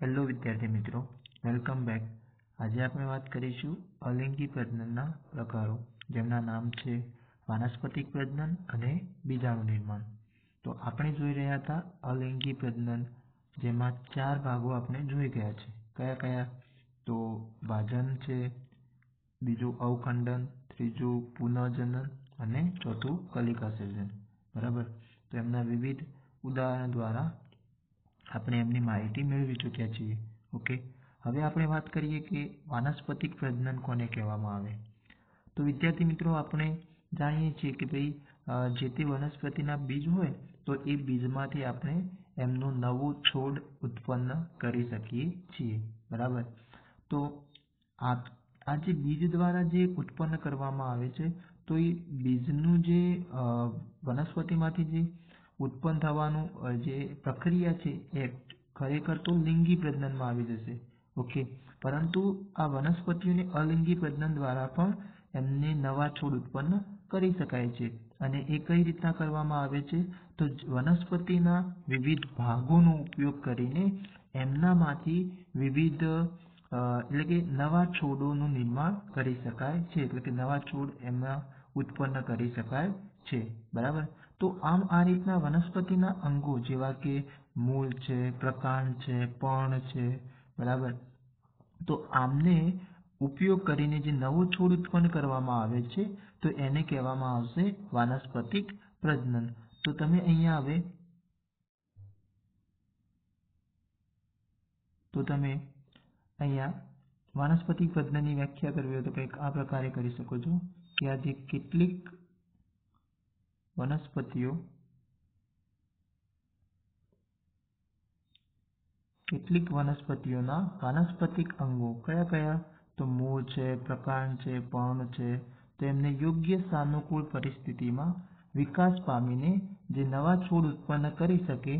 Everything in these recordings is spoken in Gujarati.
હેલો વિદ્યાર્થી મિત્રો વેલકમ બેક આજે આપણે વાત કરીશું અલિંગી પ્રજનનના પ્રકારો, જેમના નામ છે વાનસ્પતિક પ્રજનન અને બીજાણુ નિર્માણ. તો આપણે જોઈ રહ્યા હતા અલિંગી પ્રજનન, જેમાં ચાર ભાગો આપણે જોઈ ગયા છે. કયા કયા? તો ભાજન છે, બીજું અવખંડન, ત્રીજું પુનઃજનન અને ચોથું કલિકા સર્જન બરાબર? તો એમના વિવિધ ઉદાહરણ દ્વારા આપણે એમની માહિતી મેળવી ચૂક્યા છીએ, ઓકે? હવે આપણે વાત કરીએ કે વાનસ્પતિક પ્રજનન કોને કહેવામાં આવે? તો વિદ્યાર્થી મિત્રો, આપણે જાણીએ છીએ કે ભાઈ જે તે વનસ્પતિના બીજ હોય, તો એ બીજમાંથી આપણે એમનો નવો છોડ ઉત્પન્ન કરી શકીએ છીએ, બરાબર? તો આ જે બીજ દ્વારા જે ઉત્પન્ન કરવામાં આવે છે, તો એ બીજનું જે વનસ્પતિમાંથી જે ઉત્પન્ન થવાનું જે પ્રક્રિયા છે, એ ખરેખર તો લિંગી પ્રજનનમાં આવી જશે. ઓકે પરંતુ આ વનસ્પતિઓને અલિંગી પ્રજનન દ્વારા પણ એમને નવા છોડ ઉત્પન્ન કરી શકાય છે. અને એ કઈ રીતના કરવામાં આવે છે? તો વનસ્પતિના વિવિધ ભાગોનો ઉપયોગ કરીને એમનામાંથી વિવિધ એટલે કે નવા છોડોનું નિર્માણ કરી શકાય છે. એટલે કે નવા છોડ એમના ઉત્પન્ન કરી શકાય છે. બરાબર? તો આમ આ રીતના વનસ્પતિના અંગો જેવા કે મૂળ છે, પ્રકાંડ છે, પર્ણ છે, બરાબર? તો આમને ઉપયોગ કરીને જે નવો છોડ ઉત્પન્ન કરવામાં આવે છે, તો એને કહેવામાં આવશે વાનસ્પતિક પ્રજનન. તો તમે અહીંયા હવે તો તમે અહીંયા વાનસ્પતિક પ્રજનનની વ્યાખ્યા કરવી હોય તો કંઈક આ પ્રકારે કરી શકો છો કે આ જે કેટલીક વનસ્પતિઓ કેટલીક વનસ્પતિઓના વાનસ્પતિક અંગો કયા કયા? તો મૂળ છે, પ્રકાંડ છે, પર્ણ છે તેમને યોગ્ય સાનુકૂળ પરિસ્થિતિમાં વિકાસ પામીને જે નવા છોડ ઉત્પન્ન કરી શકે,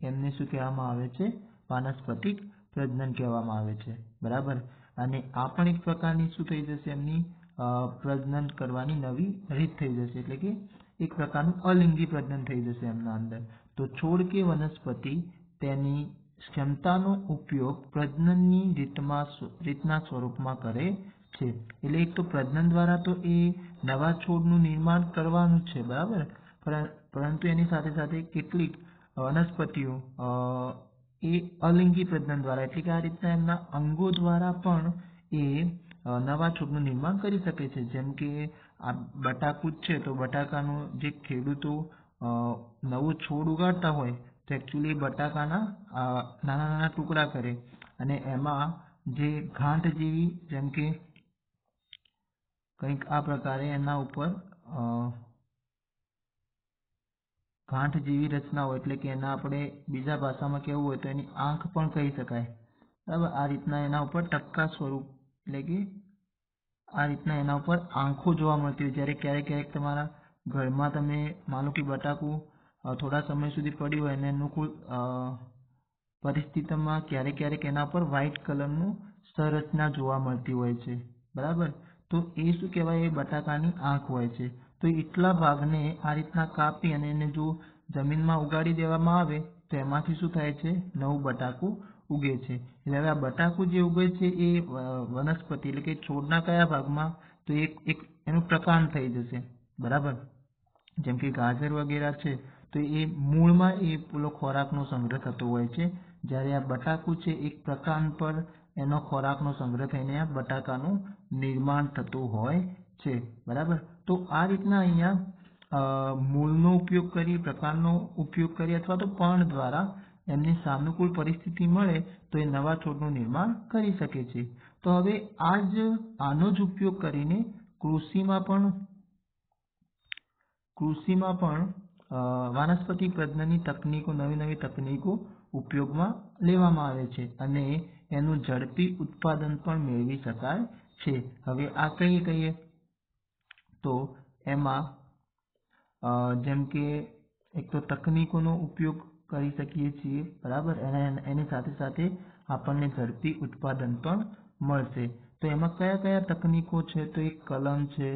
એમને શું કહેવામાં આવે છે? વાનસ્પતિક પ્રજનન કહેવામાં આવે છે. બરાબર? અને આ પણ એક પ્રકારની શું થઈ જશે એમની પ્રજનન કરવાની નવી રીત થઈ જશે. એટલે કે એક પ્રકારનું અલિંગી પ્રજનન થઈ જશે એમના અંદર. તો છોડ કે વનસ્પતિ તેની ક્ષમતાનો ઉપયોગ પ્રજનનની રીતમાં રીતના સ્વરૂપમાં કરે છે. એટલે એક તો પ્રજનન દ્વારા તો એ નવા છોડનું નિર્માણ કરવાનું છે, બરાબર? પરંતુ એની સાથે સાથે કેટલીક વનસ્પતિઓ એ અલિંગી પ્રજનન દ્વારા, એટલે કે આ રીતના એમના અંગો દ્વારા પણ એ નવા છોડનું નિર્માણ કરી શકે છે. જેમ કે આ બટાકું જ છે, તો બટાકાનું જે ખેડૂતો નવો છોડ ઉગાડતા હોય, તો એકચ્યુઅલી બટાકાના નાના નાના ટુકડા કરે. અને એમાં જે ગાંઠ જેવી, જેમ કે કંઈક આ પ્રકારે એના ઉપર ગાંઠ જેવી રચના હોય, એટલે કે એના આપણે બીજા ભાષામાં કહેવું હોય તો એની આંખ પણ કહી શકાય. બરાબર? આ રીતના એના ઉપર ટપકા સ્વરૂપ, એટલે કે આ રીતના એના ઉપર આંખો જોવા મળતી હોય. જ્યારે ક્યારેક ક્યારેક તમારા ઘરમાં તમે માનો કે બટાકું થોડા સમય સુધી પડ્યું હોય અને એનું કોઈ પરિસ્થિતિમાં ક્યારેક ક્યારેક એના પર વ્હાઇટ કલરનું સંરચના જોવા મળતી હોય છે. બરાબર? તો એ શું કહેવાય? એ બટાકાની આંખ હોય છે. તો એટલા ભાગને આ રીતના કાપી અને એને જો જમીનમાં ઉગાડી દેવામાં આવે, તો એમાંથી શું થાય છે? નવું બટાકું ઉગે છે. એટલે હવે આ બટાકું જે ઉગે છે એ વનસ્પતિ એટલે કે છોડના કયા ભાગમાં, તો એક એક એનું પ્રકાંડ થઈ જશે. બરાબર? જેમ કે ગાજર વગેરે છે, તો એ મૂળમાં એ પેલો ખોરાકનો સંગ્રહ થતો હોય છે. જ્યારે આ બટાકું છે, એક પ્રકાંડ પર એનો ખોરાકનો સંગ્રહ થઈને આ બટાકાનું નિર્માણ થતું હોય છે. બરાબર? તો આ રીતના અહીંયા મૂળનો ઉપયોગ કરી પ્રકારનો ઉપયોગ કરી અથવા તો પર્ણ દ્વારા એમને સાનુકૂળ પરિસ્થિતિ મળે તો એ નવા છોડનું નિર્માણ કરી શકે છે. તો હવે આનો જ ઉપયોગ કરીને કૃષિમાં પણ કૃષિમાં પણ વાનસ્પતિક પ્રજનનની તકનીકો, નવી નવી તકનીકો ઉપયોગમાં લેવામાં આવે છે અને એનું ઝડપી ઉત્પાદન પણ મેળવી શકાય છે. હવે આ કહીએ કહીએ તો એમાં જેમ કે એક તો તકનીકોનો ઉપયોગ કરી શકીએ છીએ, બરાબર? એની સાથે સાથે આપણને ઝડપી ઉત્પાદન પણ મળશે. તો એમાં કયા કયા તકનીકો છે? તો એક કલમ છે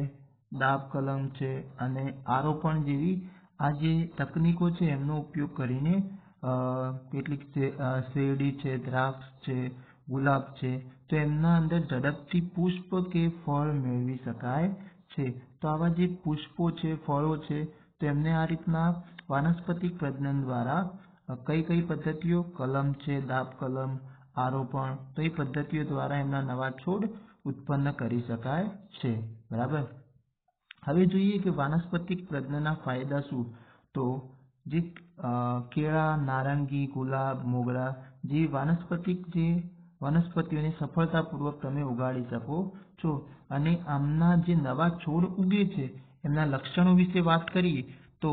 દાબ કલમ છે અને આરોપણ જેવી આ જે તકનીકો છે, એમનો ઉપયોગ કરીને કેટલીક શેરડી છે, દ્રાક્ષ છે, ગુલાબ છે, તો એમના અંદર ઝડપથી પુષ્પ કે ફળ મેળવી શકાય છે. તો આવા જે પુષ્પો છે, ફળો છે, તો એમને આ રીતના વાનસ્પતિક પ્રજનન દ્વારા કઈ કઈ પદ્ધતિઓ, કલમ છે દાબ કલમ, આરોપણ, તો એ પદ્ધતિઓ દ્વારા એમના નવા છોડ ઉત્પન્ન કરી શકાય છે. બરાબર? હવે જોઈએ કે વાનસ્પતિક પ્રજનનના ફાયદા શું? તો જે કેળા, નારંગી, ગુલાબ, મોગરા જે વાનસ્પતિક જે વનસ્પતિઓને સફળતાપૂર્વક તમે ઉગાડી શકો છો અને આમના જે નવા છોડ ઉગે છે, એમના લક્ષણો વિશે વાત કરીએ તો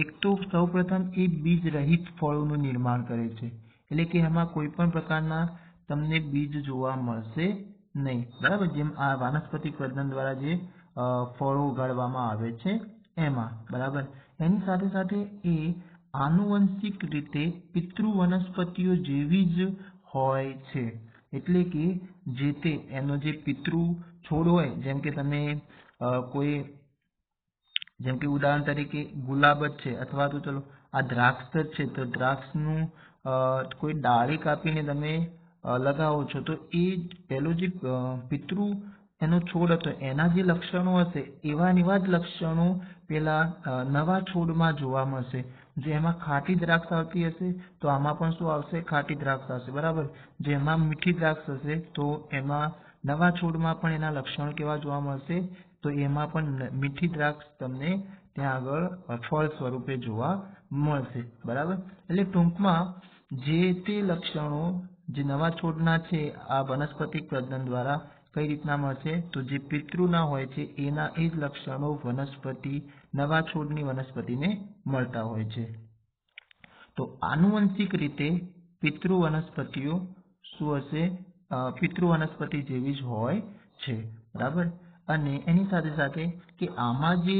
એક તો સૌપ્રથમ એ બીજ રહિત ફળોનું નિર્માણ કરે છે. એટલે કે એમાં કોઈ પણ પ્રકારના તમને બીજ જોવા મળશે નહીં. બરાબર? જેમ આ વાનસ્પતિક પ્રજનન દ્વારા જે ફળો ઉગાડવામાં આવે છે એમાં. બરાબર? એની સાથે સાથે એ આનુવંશિક રીતે પિતૃ વનસ્પતિઓ જેવી જ હોય છે. એટલે કે જે તે એનો જે પિતૃ છોડ હોય, જેમ કે તમે કોઈ જેમ કે ઉદાહરણ તરીકે ગુલાબ જ છે અથવા તો ચલો, આ દ્રાક્ષ જ છે, તો દ્રાક્ષનું કોઈ ડાળી કાપીને તમે લગાવો છો, તો એ પેલો જે પિતૃ એનો છોડ હતો, એના જે લક્ષણો હશે, એવા એવા જ લક્ષણો પેલા નવા છોડમાં જોવા મળશે. જો એમાં ખાટી દ્રાક્ષ આવતી હશે, તો આમાં પણ શું આવશે? ખાટી દ્રાક્ષ આવશે, બરાબર? જો એમાં મીઠી દ્રાક્ષ હશે, તો એમાં નવા છોડમાં પણ એના લક્ષણો કેવા જોવા મળશે? તો એમાં પણ મીઠી દ્રાક્ષ તમને ત્યાં આગળ ફળ સ્વરૂપે જોવા મળશે. બરાબર? એટલે ટૂંકમાં જે તે લક્ષણો જે નવા છોડના છે, આ વનસ્પતિક પ્રજનન દ્વારા કઈ રીતના મળશે? તો જે પિતૃના હોય છે, એના એ જ લક્ષણો વનસ્પતિ, નવા છોડની વનસ્પતિને મળતા હોય છે. તો આનુવંશિક રીતે પિતૃ વનસ્પતિઓ શું હશે? પિતૃ વનસ્પતિ જેવી જ હોય છે. બરાબર? અને એની સાથે સાથે કે આમાં જે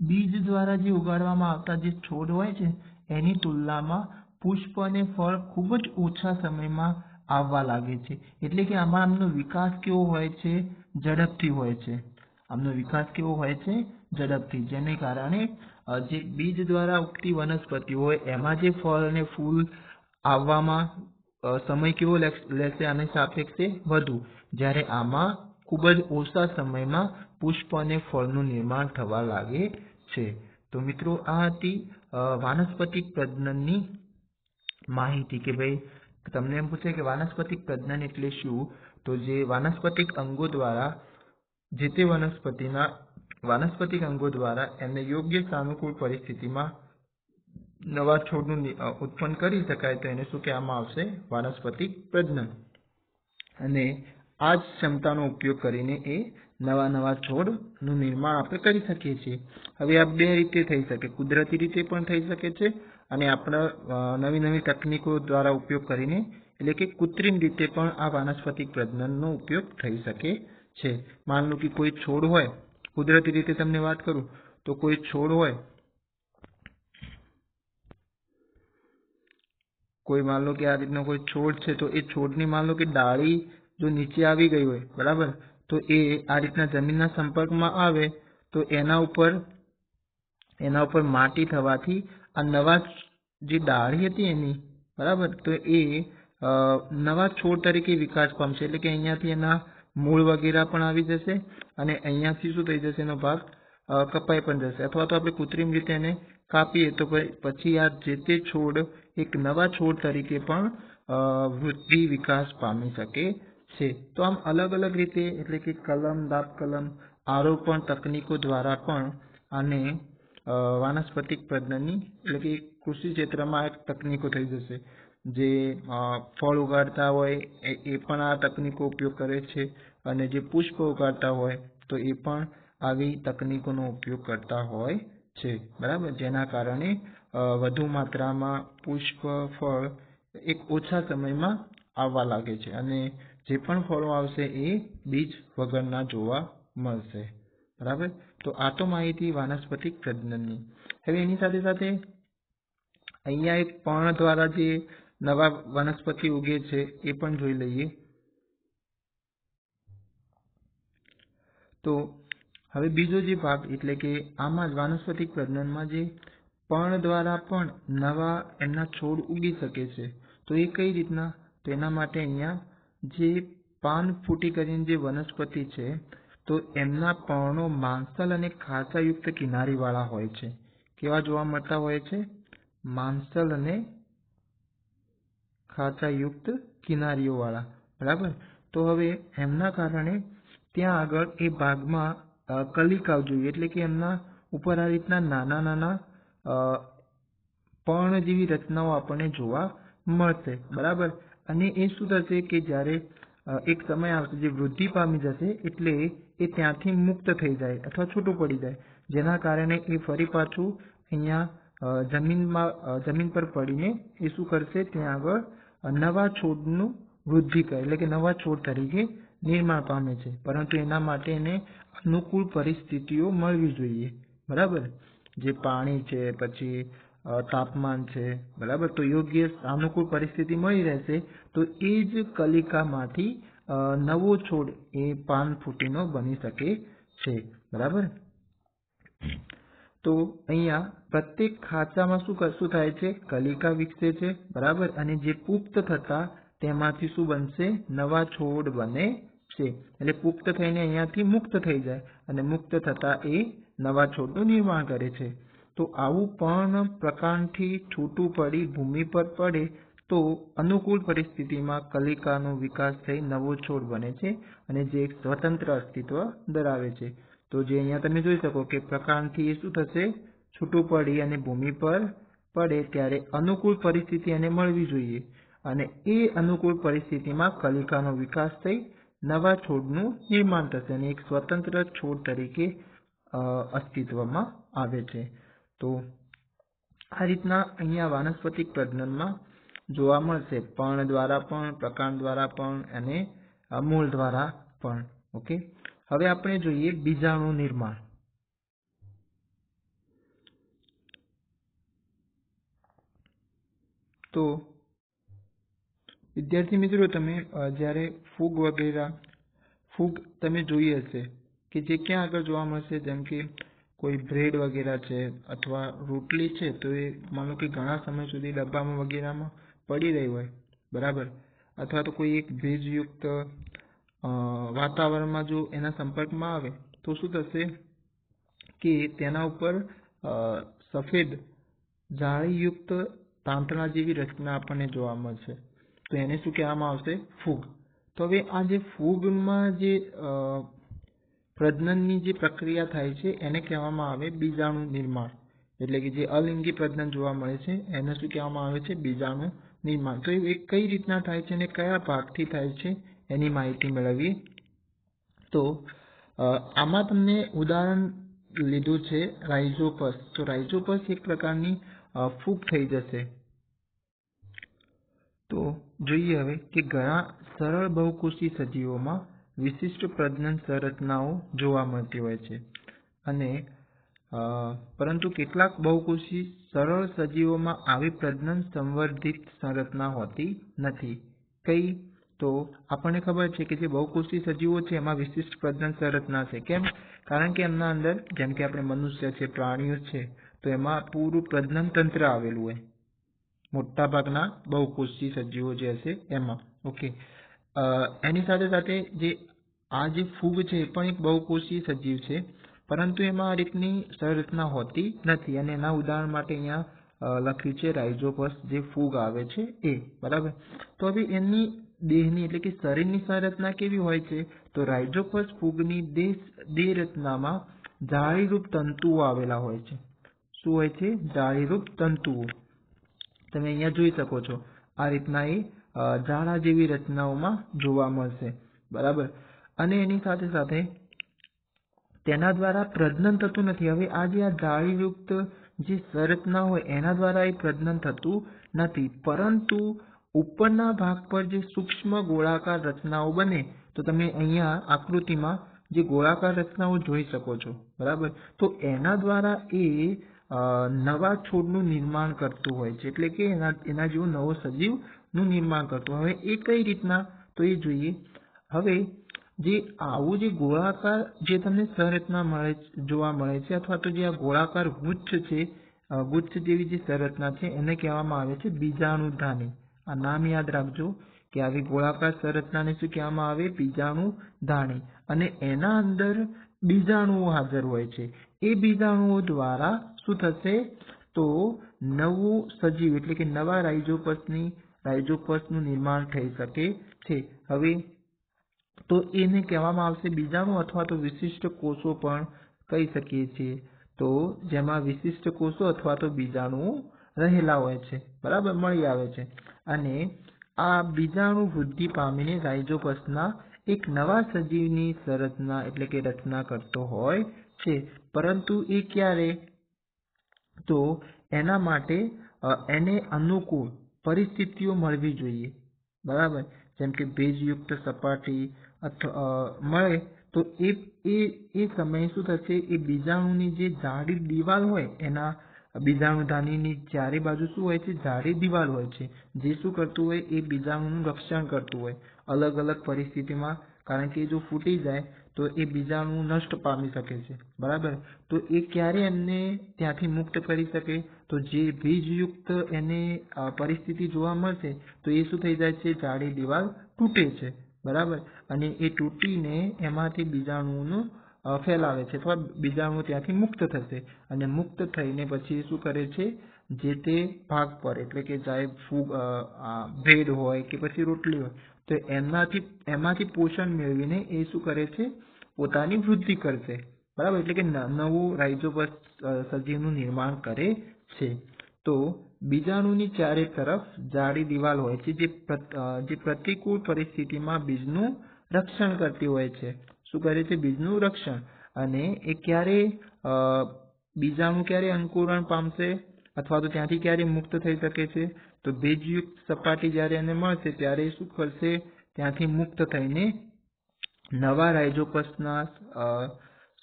બીજ દ્વારા જે ઉગાડવામાં આવતા જે છોડ હોય છે, એની તુલનામાં પુષ્પ અને ફળ ખૂબ જ ઓછા સમયમાં આવવા લાગે છે. એટલે કે આમાં આમનો વિકાસ કેવો હોય છે? ઝડપથી હોય છે. આમનો વિકાસ કેવો હોય છે? ઝડપથી. જેને કારણે જે બીજ દ્વારા ઉગતી વનસ્પતિ હોય, એમાં જે ફળ અને ફૂલ આવવામાં સમય કેવો લેશે આને સાપેક્ષે વધુ. જ્યારે આમાં ખૂબ જ ઓછા સમયમાં પુષ્પ અને ફળનું નિર્માણ થવા લાગે છે. તો મિત્રો, આ હતી વાનસ્પતિક પ્રજનનની માહિતી કે ભાઈ, તમને એમ પૂછે કે વાનસ્પતિક પ્રજનન એટલે શું? તો જે વાનસ્પતિક અંગો દ્વારા, જે તે વનસ્પતિના, વાનસ્પતિક અંગો દ્વારા એમને યોગ્ય સાનુકૂળ પરિસ્થિતિમાં નવા છોડનું ઉત્પન્ન કરી શકાય તો એને શું કહેવામાં આવશે? વાનસ્પતિક પ્રજનન. અને આ જ ક્ષમતાનો ઉપયોગ કરીને એ નવા નવા છોડનું નિર્માણ આપણે કરી શકીએ છીએ. હવે આ બે રીતે થઈ શકે. કુદરતી રીતે પણ થઈ શકે છે અને આપણે નવી નવી તકનીકો દ્વારા ઉપયોગ કરીને એટલે કે કૃત્રિમ રીતે પણ આ વાનસ્પતિક પ્રજનનનો ઉપયોગ થઈ શકે છે. માન લો કે કોઈ છોડ હોય, કુદરતી રીતે તમને વાત કરું, તો કોઈ છોડ હોય, કોઈ માન લો કે આ રીતનો કોઈ છોડ છે, તો એ છોડની માન લો કે ડાળી જો નીચે આવી ગઈ હોય, બરાબર? તો એ આ રીતના જમીનના સંપર્કમાં આવે તો એના ઉપર એના ઉપર માટી થવાથી આ નવા જે ડાળી હતી એની, બરાબર? તો એ નવા છોડ તરીકે વિકાસ પામશે એટલે કે અહીંયાથી એના મૂળ વગેરે પણ આવી જશે અને અહીંયાથી શું થઈ જશે એનો ભાગ કપાઈ પણ જશે. અથવા તો આપણે કૃત્રિમ રીતે એને કાપીએ તો પછી આ જે તે છોડ એક નવા છોડ તરીકે પણ વૃદ્ધિ વિકાસ પામી શકે તો આમ અલગ અલગ રીતે એટલે કે કલમ દાબ કલમ આરોપણ તકનીકો દ્વારા પણ આને વાનસ્પતિક પ્રજનનની એટલે કે કૃષિ ક્ષેત્રમાં એક તકનીકો થઈ જશે. જે ફળ ઉગાડતા હોય એ પણ આ તકનીકો ઉપયોગ કરે છે અને જે પુષ્પ ઉગાડતા હોય તો એ પણ આવી તકનીકોનો ઉપયોગ કરતા હોય છે. બરાબર? જેના કારણે વધુ માત્રામાં પુષ્પ, ફળ એક ઓછા સમયમાં આવવા લાગે છે. અને જે પણ ફળો આવશે એ બીજ વગરના જોવા મળશે. બરાબર? તો આ તો માહિતી વાનસ્પતિક પ્રજનનની. હવે એની સાથે સાથે અહીંયા એક પર્ણ દ્વારા જે નવા વનસ્પતિ ઉગે છે એ પણ જોઈ લઈએ. તો હવે બીજો જે ભાગ, એટલે કે આમાં જ વાનસ્પતિક પ્રજનનમાં જે પર્ણ દ્વારા પણ નવા એમના છોડ ઉગી શકે છે, તો એ કઈ રીતના? તો એના માટે અહીંયા જે પાન ફૂટી કરીને જે વનસ્પતિ છે, તો એમના પર્ણો માંસલ અને ખાસાયુક્ત કિનારીવાળા હોય છે. કેવા જોવા મળતા હોય છે? માંસલ અને ખાસાયુક્ત કિનારીઓવાળા. બરાબર? તો હવે એમના કારણે ત્યાં આગળ એ ભાગમાં કલિકાઓ જોઈએ. એટલે કે એમના ઉપર આ રીતના નાના નાના પર્ણ જેવી રચનાઓ આપણને જોવા મળશે. બરાબર? અને એ શું થશે કે જ્યારે એક સમય આવશે જે વૃદ્ધિ પામી જશે, એટલે એ ત્યાંથી મુક્ત થઈ જાય અથવા છૂટું પડી જાય. જેના કારણે એ ફરી પાછું અહીંયા જમીનમાં જમીન પર પડીને એ શું કરશે? ત્યાં આગળ નવા છોડનું વૃદ્ધિ કરે, એટલે કે નવા છોડ તરીકે નિર્માણ પામે છે. પરંતુ એના માટે એને અનુકૂળ પરિસ્થિતિઓ મળવી જોઈએ. બરાબર? જે પાણી છે, પછી તાપમાન છે, બરાબર? તો યોગ્ય અનુકૂળ પરિસ્થિતિ મળી રહેશે, તો એ જ કલિકામાંથી નવો છોડ એ પાન ફૂટીનો બની શકે છે, બરાબર? તો અહીંયા પ્રત્યેક ખાંચામાં શું શું થાય છે? કલિકા વિકસે છે, બરાબર? અને જે પુખ્ત થતા તેમાંથી શું બનશે? નવા છોડ બને છે. એટલે પુખ્ત થઈને અહીંયાથી મુક્ત થઈ જાય અને મુક્ત થતા એ નવા છોડનું નિર્માણ કરે છે. તો આવું પણ પ્રકાંડથી છૂટું પડી ભૂમિ પર પડે તો અનુકૂળ પરિસ્થિતિમાં કલિકાનો વિકાસ થઈ નવો છોડ બને છે અને જે એક સ્વતંત્ર અસ્તિત્વ ધરાવે છે. તો જે અહીંયા તમે જોઈ શકો કે પ્રકાંડથી શું થશે? છૂટું પડી અને ભૂમિ પર પડે ત્યારે અનુકૂળ પરિસ્થિતિ એને મળવી જોઈએ અને એ અનુકૂળ પરિસ્થિતિમાં કલિકાનો વિકાસ થઈ નવા છોડનું નિર્માણ થશે અને એક સ્વતંત્ર છોડ તરીકે અસ્તિત્વમાં આવે છે. તો આ રીતના અહીંયા વાનસ્પતિક પ્રજનનમાં જોવા મળશે. પર્ણ દ્વારા પણ, પ્રકાંડ દ્વારા પણ અને મૂળ દ્વારા પણ. ઓકે? હવે આપણે જોઈએ બીજાણુ નિર્માણ. તો વિદ્યાર્થી મિત્રો, તમે જ્યારે ફૂગ વગેરે ફૂગ તમે જોઈ હશે કે જે ક્યાં આગળ જોવા મળશે, જેમ કે કોઈ બ્રેડ વગેરે છે અથવા રોટલી છે, તો એ માનો કે ઘણા સમય સુધી ડબ્બામાં વગેરેમાં પડી રહી હોય, બરાબર? અથવા તો કોઈ એક ભેજયુક્ત વાતાવરણમાં જો એના સંપર્કમાં આવે, તો શું થશે કે તેના ઉપર સફેદ જાળીયુક્ત તાંતણા જેવી રચના આપણને જોવા મળશે. તો એને શું કહેવામાં આવશે? ફૂગ. તો હવે આ જે ફૂગમાં જે પ્રજનનની જે પ્રક્રિયા થાય છે, એને કહેવામાં આવે બીજાણુ નિર્માણ. એટલે કે જે અલિંગી પ્રજનન જોવા મળે છે, એને શું કહેવામાં આવે છે? બીજાણુ નિર્માણ. તો એ કઈ રીતના થાય છે અને કયા ભાગથી થાય છે, એની માહિતી મેળવીએ. તો આમાં તમને ઉદાહરણ લીધું છે રાઇઝોપસ. તો રાઇઝોપસ એક પ્રકારની ફૂગ થઈ જશે. તો જોઈએ હવે કે ઘણા સરળ બહુકોષી સજીવોમાં વિશિષ્ટ પ્રજનન સંરચનાઓ જોવા મળતી હોય છે. અને પરંતુ કેટલાક બહુકોષી સરળ સજીવોમાં આવી પ્રજનન સંવર્ધિત સંરચના હોતી નથી. કઈ? તો આપણને ખબર છે કે જે બહુકોષી સજીવો છે એમાં વિશિષ્ટ પ્રજનન સંરચના છે. કેમ? કારણ કે એમના અંદર, જેમ કે આપણે મનુષ્ય છે, પ્રાણીઓ છે, તો એમાં પૂરું પ્રજનન તંત્ર આવેલું હોય. મોટાભાગના બહુકોષી સજીવો જે હશે એમાં. ઓકે. એની સાથે સાથે જે આ જે ફૂગ છે એ પણ એક બહુકોષીય સજીવ છે. પરંતુ એમાં આ રીતની સંરચના હોતી નથી અને એના ઉદાહરણ માટે અહીંયા લખ્યું છે રાઇઝોપસ જે ફૂગ આવે છે એ, બરાબર? તો હવે એની દેહની એટલે કે શરીરની સંરચના કેવી હોય છે? તો રાઇઝોપસ ફૂગની દેહ રચનામાં જાળીરૂપ તંતુઓ આવેલા હોય છે. શું હોય છે? જાળીરૂપ તંતુઓ. તમે અહીંયા જોઈ શકો છો. આ રીતના એ ઝાડા જેવી રચનાઓમાં જોવા મળશે. બરાબર? અને એની સાથે સાથે તેના દ્વારા પ્રજનન થતું નથી. હવે આ જે આ જાળીયુક્ત જે સંરચના હોય, એના દ્વારા એ પ્રજનન થતું નથી. પરંતુ ઉપરના ભાગ પર જે સૂક્ષ્મ ગોળાકાર રચનાઓ બને, તો તમે અહીંયા આકૃતિમાં જે ગોળાકાર રચનાઓ જોઈ શકો છો. બરાબર? તો એના દ્વારા એ નવા છોડનું નિર્માણ કરતું હોય છે. એટલે કે એના એના જેવો નવો સજીવનું નિર્માણ કરતું. હવે એ કઈ રીતના? તો એ જોઈએ. હવે જે આવું જે ગોળાકાર જે તમને સંરચના જોવા મળે છે અથવા તો જે આ ગોળાકાર ગુચ્છ છે ગુચ્છ જેવી જે સંરચના છે, એને કહેવામાં આવે છે બીજાણુધાની. આ નામ યાદ રાખજો કે આવી ગોળાકાર સંરચનાને શું કહેવામાં આવે? બીજાણુધાની. અને એના અંદર બીજાણુઓ હાજર હોય છે. એ બીજાણુઓ દ્વારા શું થશે? તો નવું સજીવ એટલે રાઇઝોપસનું નિર્માણ થઈ શકે છે. હવે તો એને કહેવામાં આવશે બીજાણુ અથવા તો વિશિષ્ટ કોષો પણ કહી શકીએ છીએ. તો જેમાં વિશિષ્ટ કોષો અથવા તો બીજાણુઓ રહેલા હોય છે. બરાબર? મળી આવે છે. અને આ બીજાણુ વૃદ્ધિ પામીને રાઇઝોપસના એક નવા સજીવની સંરચના એટલે કે રચના કરતો હોય છે. પરંતુ એ ક્યારે? તો એના માટે એને અનુકૂળ પરિસ્થિતિઓ મળવી જોઈએ. બરાબર? જેમ કે ભેજયુક્ત સપાટી મળે તો એ એ એ સમયે શું થશે? એ બીજાણુની જે જાડી દિવાલ હોય, એના બીજાણુધાનીની ચારે બાજુ શું હોય છે? જાડી દિવાલ હોય છે. જે શું કરતું હોય? એ બીજાણુનું રક્ષણ કરતું હોય. અલગ અલગ પરિસ્થિતિમાં, કારણ કે જો ફૂટી જાય તો એ બીજાણુ નષ્ટ પામી શકે છે. બરાબર? તો એ ક્યારે એમને ત્યાંથી મુક્ત કરી શકે? તો જે બીજયુક્ત એને પરિસ્થિતિ જોવા મળશે, તો એ શું થઈ જાય છે? જાડી દિવાલ તૂટે છે. બરાબર? અને એ તૂટીને એમાંથી બીજાણુઓનું ફેલાવે છે અથવા બીજાણુ ત્યાંથી મુક્ત થશે. અને મુક્ત થઈને પછી શું કરે છે? જે તે ભાગ પર, એટલે કે ચાહે ફૂગ બ્રેડ હોય કે પછી રોટલી હોય તો એમનાથી એમાંથી પોષણ મેળવીને એ શું કરે છે? પોતાની વૃદ્ધિ કરશે. બરાબર? એટલે કે નવું રાઇઝોબસ સજીવનું નિર્માણ કરે છે. તો બીજાણુની ચારે તરફ જાડી દિવાલ હોય છે, જે જે પ્રતિકૂળ પરિસ્થિતિમાં બીજનું રક્ષણ કરતી હોય છે. શું કરે છે? બીજનું રક્ષણ. અને એ ક્યારે બીજાણુ ક્યારે અંકુરણ પામશે? અથવા તો ત્યાંથી ક્યારે મુક્ત થઈ શકે છે? તો ભેજયુક્ત સપાટી જ્યારે એને મળશે, ત્યારે શું કરશે? ત્યાંથી મુક્ત થઈને નવા રાઇઝોપસના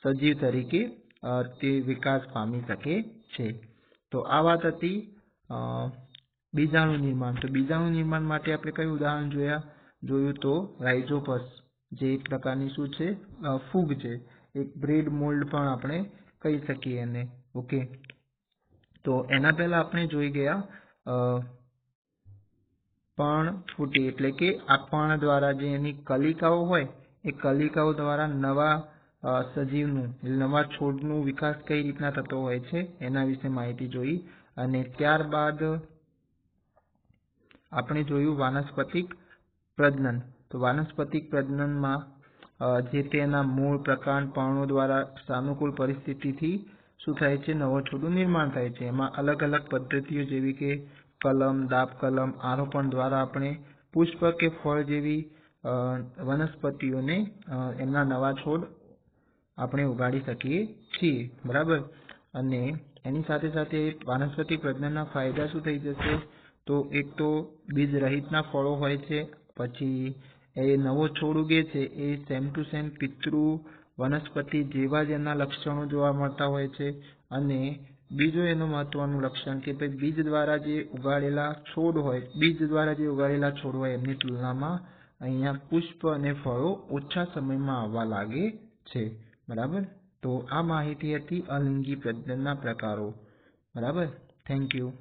સજીવ તરીકે તે વિકાસ પામી શકે છે. તો આ વાત હતી બીજાણુ નિર્માણ. તો બીજાણુ નિર્માણ માટે આપણે કયું ઉદાહરણ જોયા? જોયું તો રાઇઝોપસ જે એક પ્રકારની શું છે? ફૂગ છે. એક બ્રેડ મોલ્ડ પણ આપણે કહી શકીએ એને. ઓકે. તો એના પહેલા આપણે જોઈ ગયા અ, પર્ણફૂટી એટલે કે આ પર્ણ દ્વારા જે એની કલિકાઓ હોય એ કલિકાઓ દ્વારા નવા સજીવનું નવા છોડનું વિકાસ કઈ રીતના થતો હોય છે એના વિશે માહિતી જોઈ અને ત્યારબાદ આપણે જોયું વાનસ્પતિક પ્રજનન. તો વાનસ્પતિક પ્રજનનમાં જે તેના મૂળ પ્રકાંડ પર્ણો દ્વારા સાનુકૂળ પરિસ્થિતિથી શું થાય છે? નવો છોડનું નિર્માણ થાય છે. એમાં અલગ અલગ પદ્ધતિઓ જેવી કે કલમ દાબ કલમ, આરોપણ દ્વારા આપણે પુષ્પ કે ફળ જેવી વનસ્પતિઓને એમના નવા છોડ આપણે ઉગાડી શકીએ છીએ. બરાબર? અને એની સાથે સાથે વાનસ્પતિક પ્રજનનના ફાયદા શું થઈ જશે? તો એક તો બીજ રહિતના ફળો હોય છે. પછી એ નવો છોડ ઉગે છે. એ સેમ ટુ સેમ પિતૃ વનસ્પતિ જેવા જ એના લક્ષણો જોવા મળતા હોય છે અને બીજું એનું મહત્વનું લક્ષણ કે ભાઈ બીજ દ્વારા જે ઉગાડેલા છોડ હોય, બીજ દ્વારા જે ઉગાડેલા છોડ હોય એમની તુલનામાં અહીંયા પુષ્પ અને ફળો ઓછા સમયમાં આવવા લાગે છે. બરાબર? તો આ માહિતી હતી અલિંગી પ્રજનનના પ્રકારો. બરાબર? Thank you